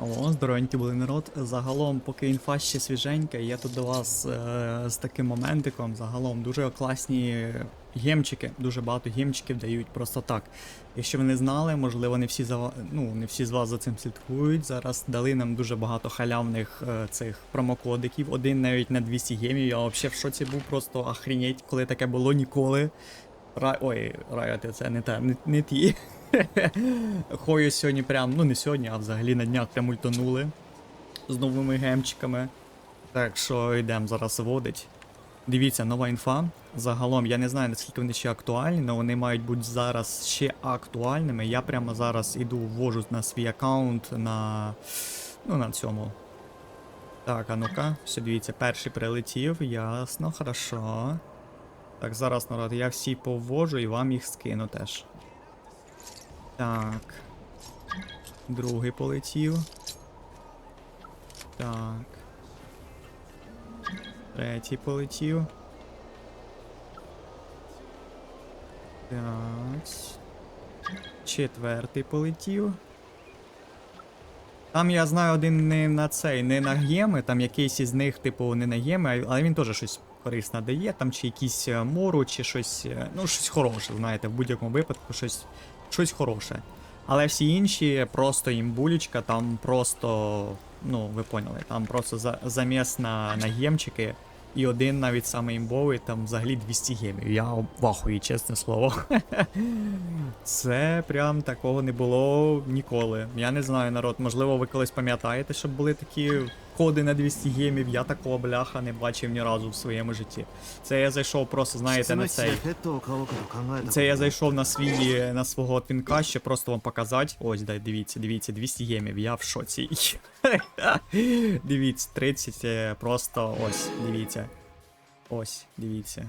О, здоровенькі були народ. Загалом, поки інфа ще свіженька, я тут до вас е, з таким моментиком. Загалом дуже класні гемчики, дуже багато гемчиків дають просто так. Якщо ви не знали, можливо, не всі за ну, не всі з вас за цим слідкують. Зараз дали нам дуже багато халявних е, цих промокодиків. Один навіть на 200 гемів. Я взагалі в шоці був просто охренеть, коли таке було ніколи. Рай... Ой, райоти, це не те, не, не ті. Хою сьогодні прям, ну не сьогодні, а взагалі на днях прям ультанули з новими гемчиками. Так що йдемо зараз водить. Дивіться, нова інфа. Загалом я не знаю наскільки вони ще актуальні, але вони мають бути зараз ще актуальними. Я прямо зараз іду ввожу на свій аккаунт на. Ну, на цьому. Так, а ну-ка, все, дивіться, перший прилетів, ясно, хорошо. Так, зараз, народ, я всі поввожу і вам їх скину теж. Так. Другий полетів. Так. Третій полетів. Так. Четвертий полетів. Там я знаю один не на цей, не на геми, там якийсь із них, типу, не на геми, але він теж щось корисне дає, там чи якісь е, мору, чи щось. е, Ну, щось хороше, знаєте, в будь-якому випадку щось, щось хороше. Але всі інші просто імбулечка, там просто, ну, ви поняли, там просто за, заміс на, на гемчики. І один навіть саме імбовий, там взагалі 200 гемів. Я в ахуї, чесне слово. Це прям такого не було ніколи. Я не знаю, народ, можливо, ви колись пам'ятаєте, щоб були такі коди на 200 гемів, я такого бляха не бачив ні разу в своєму житті. Це я зайшов просто, знаєте, на цей. Це я зайшов на свій на свого твінка, ще просто вам показати. Ось, дай, дивіться, дивіться, 200 гемів, я в шоці. Дивіться, 30 е, просто ось, дивіться. Ось, дивіться.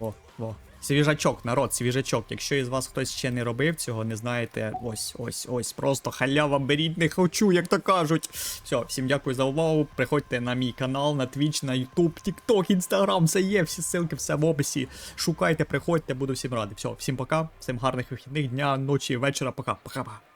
О, во. Свіжачок, народ, свіжачок. Якщо із вас хтось ще не робив цього, не знаєте, ось, ось, ось. Просто халява беріть, не хочу, як то кажуть. Все, всім дякую за увагу. Приходьте на мій канал, на Twitch, на YouTube, TikTok, Instagram, все є, всі ссылки, все в описі. Шукайте, приходьте, буду всім радий. Все, всім пока, всім гарних вихідних дня, ночі, вечора, пока, пока-пока.